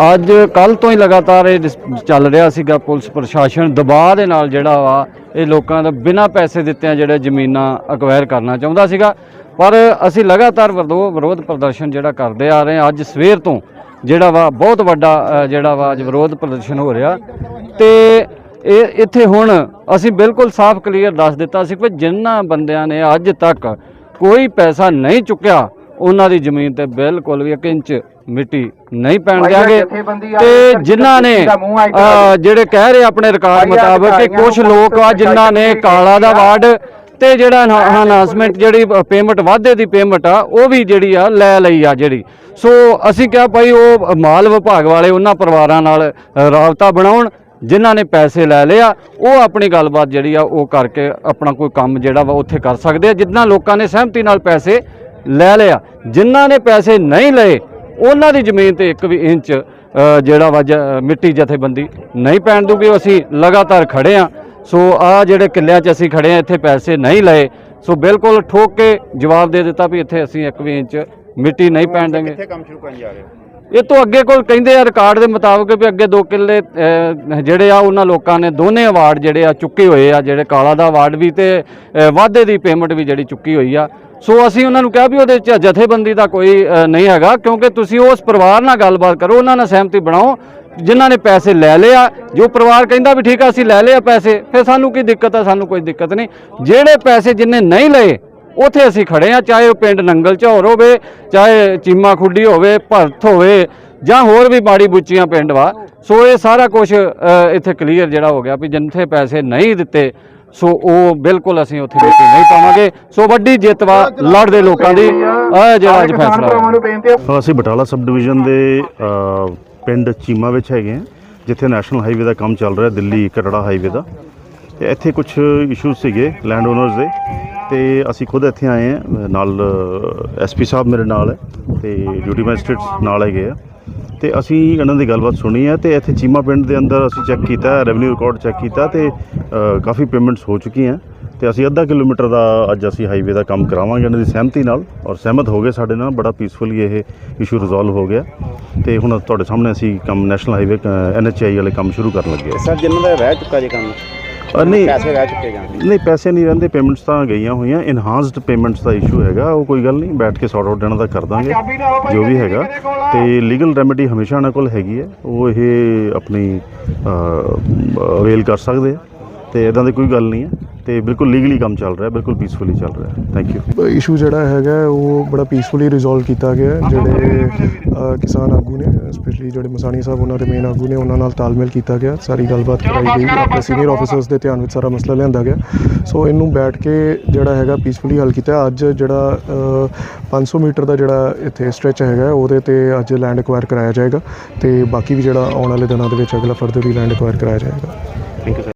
ਅੱਜ ਕੱਲ ਤੋਂ ਹੀ ਲਗਾਤਾਰ ਇਹ ਡਿਸ- ਚੱਲ ਰਿਹਾ ਸੀਗਾ ਪੁਲਿਸ ਪ੍ਰਸ਼ਾਸਨ ਦਬਾਅ ਦੇ ਨਾਲ ਜਿਹੜਾ ਵਾ ਇਹ ਲੋਕਾਂ ਦਾ ਬਿਨਾਂ ਪੈਸੇ ਦਿੱਤਿਆਂ ਜਿਹੜੇ ਜ਼ਮੀਨਾਂ ਅਕਵਾਇਰ ਕਰਨਾ ਚਾਹੁੰਦਾ ਸੀਗਾ। ਪਰ ਅਸੀਂ ਲਗਾਤਾਰ ਵਿਰੋਧ ਵਿਰੋਧ ਪ੍ਰਦਰਸ਼ਨ ਜਿਹੜਾ ਕਰਦੇ ਆ ਰਹੇ ਹਾਂ ਅੱਜ ਸਵੇਰ ਤੋਂ ਜਿਹੜਾ ਵਾ ਬਹੁਤ ਵੱਡਾ ਅ, ਜਿਹੜਾ ਵਾ ਅੱਜ ਵਿਰੋਧ ਪ੍ਰਦਰਸ਼ਨ ਹੋ ਰਿਹਾ। ਤੇ ਇਹ ਇੱਥੇ ਹੁਣ ਅਸੀਂ ਬਿਲਕੁਲ ਸਾਫ਼ ਕਲੀਅਰ ਦੱਸ ਦਿੱਤਾ ਸੀ ਕਿ ਜਿਨ੍ਹਾਂ ਬੰਦਿਆਂ ਨੇ ਅੱਜ ਤੱਕ ਕੋਈ ਪੈਸਾ ਨਹੀਂ ਚੁੱਕਿਆ ਉਹਨਾਂ ਦੀ ਜ਼ਮੀਨ ਤੇ ਬਿਲਕੁਲ ਵੀ ਇੱਕ ਇੰਚ ਮਿੱਟੀ ਨਹੀਂ ਪੈਣ ਦਿਆਂਗੇ। ਤੇ ਜਿਨ੍ਹਾਂ ਨੇ ਜਿਹੜੇ ਕਹਿ ਰਹੇ ਆਪਣੇ ਰਿਕਾਰਡ ਮੁਤਾਬਕ ਕਿ ਕੁਝ ਲੋਕ ਆ ਜਿਨ੍ਹਾਂ ਨੇ ਕਾਲਾ ਦਾ ਵਾਰਡ ਤੇ ਜਿਹੜਾ ਅਨਾਉਂਸਮੈਂਟ ਜਿਹੜੀ ਪੇਮੈਂਟ ਵਾਧੇ ਦੀ ਪੇਮੈਂਟ ਆ ਉਹ ਵੀ ਜਿਹੜੀ ਆ ਲੈ ਲਈ ਆ ਜਿਹੜੀ। ਸੋ ਅਸੀਂ ਕਿਹਾ ਭਾਈ ਉਹ ਮਾਲ ਵਿਭਾਗ ਵਾਲੇ ਉਹਨਾਂ ਪਰਿਵਾਰਾਂ ਨਾਲ ਰਾਬਤਾ ਬਣਾਉਣ ਜਿਨ੍ਹਾਂ ਨੇ ਪੈਸੇ ਲੈ ਲਿਆ ਉਹ ਆਪਣੀ ਗੱਲਬਾਤ ਜਿਹੜੀ ਆ ਉਹ ਕਰਕੇ ਆਪਣਾ ਕੋਈ ਕੰਮ ਜਿਹੜਾ ਵਾ ਉੱਥੇ ਕਰ ਸਕਦੇ ਆ ਜਿੰਨਾ ਲੋਕਾਂ ਨੇ ਸਹਿਮਤੀ ਨਾਲ ਪੈਸੇ ਲੈ ਲਿਆ ਜਿਨ੍ਹਾਂ ਨੇ ਪੈਸੇ ਨਹੀਂ ਲਏ ਉਹਨਾਂ ਦੀ ਜ਼ਮੀਨ ਤੇ ਇੱਕ ਵੀ ਇੰਚ ਜਿਹੜਾ ਵਾ ਮਿੱਟੀ ਜਥੇਬੰਦੀ ਨਹੀਂ ਪੈਣ ਦੂਗੀ। ਅਸੀਂ ਲਗਾਤਾਰ ਖੜੇ ਆ। ਸੋ ਆ ਜਿਹੜੇ ਕਿੱਲਿਆਂ 'ਚ ਅਸੀਂ ਖੜੇ ਆ ਇੱਥੇ ਪੈਸੇ ਨਹੀਂ ਲਏ। ਸੋ ਬਿਲਕੁਲ ਠੋਕ ਕੇ ਜਵਾਬ ਦੇ ਦਿੱਤਾ ਵੀ ਇੱਥੇ ਅਸੀਂ ਇੱਕ ਵੀ ਇੰਚ ਮਿੱਟੀ ਨਹੀਂ ਪੈਣ ਦੇਵਾਂਗੇ। ਕਿੱਥੇ ਕੰਮ ਸ਼ੁਰੂ ਕਰਨ ਜਾ ਰਹੇ ਹੋ? ਇਹ ਤੋਂ ਅੱਗੇ ਕੋਲ ਕਹਿੰਦੇ ਆ ਰਿਕਾਰਡ ਦੇ ਮੁਤਾਬਕ ਵੀ ਅੱਗੇ ਦੋ ਕਿੱਲੇ ਜਿਹੜੇ ਆ ਉਹਨਾਂ ਲੋਕਾਂ ਨੇ ਦੋਨੇ ਅਵਾਰਡ ਜਿਹੜੇ ਆ ਚੁੱਕੇ ਹੋਏ ਆ ਜਿਹੜੇ ਕਾਲਾ ਦਾ ਅਵਾਰਡ ਵੀ ਤੇ ਅਹ, ਵਾਧੇ ਦੀ ਪੇਮੈਂਟ ਵੀ ਜਿਹੜੀ ਚੁੱਕੀ ਹੋਈ ਆ। ਸੋ ਅਸੀਂ ਉਹਨਾਂ ਨੂੰ ਕਿਹਾ ਵੀ ਉਹਦੇ ਚ ਜਥੇਬੰਦੀ ਦਾ ਕੋਈ ਨਹੀਂ ਹੈਗਾ ਕਿਉਂਕਿ ਤੁਸੀਂ ਉਸ ਪਰਿਵਾਰ ਨਾਲ ਗੱਲਬਾਤ ਕਰੋ ਉਹਨਾਂ ਨਾਲ ਸਹਿਮਤੀ ਬਣਾਓ ਜਿਨ੍ਹਾਂ ਨੇ ਪੈਸੇ ਲੈ ਲਿਆ ਜੋ ਪਰਿਵਾਰ ਕਹਿੰਦਾ ਵੀ ਠੀਕ ਆ ਅਸੀਂ ਲੈ ਲਿਆ ਪੈਸੇ ਫਿਰ ਸਾਨੂੰ ਕੀ ਦਿੱਕਤ ਆ ਸਾਨੂੰ ਕੋਈ ਦਿੱਕਤ ਨਹੀਂ। ਜਿਹੜੇ ਪੈਸੇ ਜਿੰਨੇ ਨਹੀਂ ਲਏ ਉੱਥੇ ਅਸੀਂ ਖੜੇ ਆ ਚਾਹੇ ਉਹ ਪਿੰਡ ਨੰਗਲ ਝੌਰ ਹੋਵੇ, ਚਾਹੇ ਚੀਮਾ ਖੁੱਡੀ ਹੋਵੇ, ਭਰਤ ਹੋਵੇ, ਜਾਂ ਹੋਰ ਵੀ ਮਾੜੀ ਬੁੱਚੀਆਂ ਪਿੰਡ ਵਾ। ਸੋ ਇਹ ਸਾਰਾ ਕੁਝ ਇੱਥੇ ਕਲੀਅਰ ਜਿਹੜਾ ਹੋ ਗਿਆ ਵੀ ਜਿੱਥੇ ਪੈਸੇ ਨਹੀਂ ਦਿੱਤੇ, ਸੋ ਉਹ ਬਿਲਕੁਲ ਅਸੀਂ ਉੱਥੇ ਮਿੱਟੀ ਨਹੀਂ ਪਾਵਾਂਗੇ। ਸੋ ਵੱਡੀ ਜਿੱਤ ਵਾ ਲੜਦੇ ਲੋਕਾਂ ਦੀ। ਇਹ ਜਿਹੜਾ ਅੱਜ ਫੈਸਲਾ ਹੋਇਆ ਅਸੀਂ ਬਟਾਲਾ ਸਬ ਡਿਵੀਜ਼ਨ ਦੇ ਪਿੰਡ ਚੀਮਾ ਵਿੱਚ ਹੈਗੇ ਹਾਂ, ਜਿੱਥੇ ਨੈਸ਼ਨਲ ਹਾਈਵੇ ਦਾ ਕੰਮ ਚੱਲ ਰਿਹਾ ਦਿੱਲੀ ਕਟੜਾ ਹਾਈਵੇ ਦਾ। ਤੇ ਇੱਥੇ ਕੁਝ ਇਸ਼ੂਜ਼ ਸੀਗੇ ਲੈਂਡ ਓਨਰਸ ਦੇ। ਤੇ ਅਸੀਂ ਖੁਦ ਇੱਥੇ ਆਏ ਹਾਂ। ਨਾਲ ਐਸਪੀ ਸਾਹਿਬ ਮੇਰੇ ਨਾਲ ਹੈ ਤੇ ਡਿਊਟੀ ਮੈਜਿਸਟ੍ਰੇਟਸ ਨਾਲ ਹੈਗੇ ਆ। ਤੇ ਅਸੀਂ ਇਹਨਾਂ ਦੀ ਗੱਲਬਾਤ ਸੁਣੀ ਹੈ ਤੇ ਇੱਥੇ ਚੀਮਾ ਪਿੰਡ ਦੇ ਅੰਦਰ ਅਸੀਂ ਚੈੱਕ ਕੀਤਾ, ਰੈਵਨਿਊ ਰਿਕਾਰਡ ਚੈੱਕ ਕੀਤਾ ਤੇ ਕਾਫੀ ਪੇਮੈਂਟਸ ਹੋ ਚੁੱਕੀਆਂ ਤੇ ਅਸੀਂ ਅੱਧਾ ਕਿਲੋਮੀਟਰ ਦਾ ਅੱਜ ਅਸੀਂ ਹਾਈਵੇ ਦਾ ਕੰਮ ਕਰਾਵਾਂਗੇ ਇਹਨਾਂ ਦੀ ਸਹਿਮਤੀ ਨਾਲ ਔਰ ਸਹਿਮਤ ਹੋ ਗਏ ਸਾਡੇ ਨਾਲ। ਬੜਾ ਪੀਸਫੁਲੀ ਇਹ ਇਸ਼ੂ ਰਿਜ਼ੋਲਵ ਹੋ ਗਿਆ। ਤੇ ਹੁਣ ਤੁਹਾਡੇ ਸਾਹਮਣੇ ਅਸੀਂ ਕੰਮ ਨੈਸ਼ਨਲ ਹਾਈਵੇ ਐਨਐਚਆਈ ਵਾਲੇ ਕੰਮ ਸ਼ੁਰੂ ਕਰਨ ਲੱਗੇ ਸਰ, ਜਿਨ੍ਹਾਂ ਦਾ ਰਹਿ ਚੁੱਕਾ ਜੇ ਕੰਮ। ਨਹੀਂ। ਪੈਸੇ ਰਹਿ ਚੁੱਕੇ ਜਾਂਦੇ। ਨਹੀਂ ਪੈਸੇ ਨਹੀਂ ਰਹਿੰਦੇ ਪੇਮੈਂਟਸ ਤਾਂ ਗਈਆਂ ਹੋਈਆਂ। ਇਨਹਾਂਸਡ ਪੇਮੈਂਟਸ ਦਾ ਇਸ਼ੂ ਹੈਗਾ ਉਹ ਕੋਈ ਗੱਲ ਨਹੀਂ ਬੈਠ ਕੇ ਸੌਟ ਆਊਟ ਇਹਨਾਂ ਦਾ ਕਰ ਦਾਂਗੇ ਜੋ ਵੀ ਹੈਗਾ। ਤੇ ਲੀਗਲ ਰੈਮੇਡੀ ਹਮੇਸ਼ਾ ਇਹਨਾਂ ਕੋਲ ਹੈਗੀ ਹੈ। ਉਹ ਇਹ ਆਪਣੀ ਅਵੇਲ ਕਰ ਸਕਦੇ ਆ। ਤੇ ਇਦਾਂ ਦੀ ਕੋਈ ਗੱਲ ਨਹੀਂ ਹੈ। ਤੇ ਬਿਲਕੁਲ ਲੀਗਲੀ ਕੰਮ ਚੱਲ ਰਿਹਾ ਬਿਲਕੁਲ ਪੀਸਫੁਲੀ ਚੱਲ ਰਿਹਾ। ਥੈਂਕ ਯੂ ਇਸ਼ੂ ਜਿਹੜਾ ਹੈਗਾ ਉਹ ਬੜਾ ਪੀਸਫੁਲੀ ਰਿਜ਼ੋਲਵ ਕੀਤਾ ਗਿਆ। ਜਿਹੜੇ ਕਿਸਾਨ ਆਗੂ ਨੇ ਸਪੈਸ਼ਲੀ ਜਿਹੜੇ ਮਸਾਨੀ ਸਾਹਿਬ ਉਹਨਾਂ ਦੇ ਮੇਨ ਆਗੂ ਨੇ ਉਹਨਾਂ ਨਾਲ ਤਾਲਮੇਲ ਕੀਤਾ ਗਿਆ। ਸਾਰੀ ਗੱਲਬਾਤ ਕਰਾਈ ਗਈ ਆਪਣੇ ਸੀਨੀਅਰ ਆਫੀਸਰਸ ਦੇ ਧਿਆਨ ਵਿੱਚ ਸਾਰਾ ਮਸਲਾ ਲਿਆਂਦਾ ਗਿਆ। ਸੋ ਇਹਨੂੰ ਬੈਠ ਕੇ ਜਿਹੜਾ ਹੈਗਾ ਪੀਸਫੁਲੀ ਹੱਲ ਕੀਤਾ ਅੱਜ ਜਿਹੜਾ ਅ, 500 ਮੀਟਰ ਦਾ ਜਿਹੜਾ ਇੱਥੇ ਸਟ੍ਰੈਚ ਹੈਗਾ ਉਹਦੇ ਤੇ ਅੱਜ ਲੈਂਡ ਐਕਵਾਇਰ ਕਰਾਇਆ ਜਾਏਗਾ ਤੇ ਬਾਕੀ ਵੀ ਜਿਹੜਾ ਆਉਣ ਵਾਲੇ ਦਿਨਾਂ ਦੇ ਵਿੱਚ ਅਗਲਾ ਫਰਦਰ ਵੀ ਲੈਂਡ ਐਕਵਾਇਰ ਕਰਾਇਆ ਜਾਏਗਾ। Thank you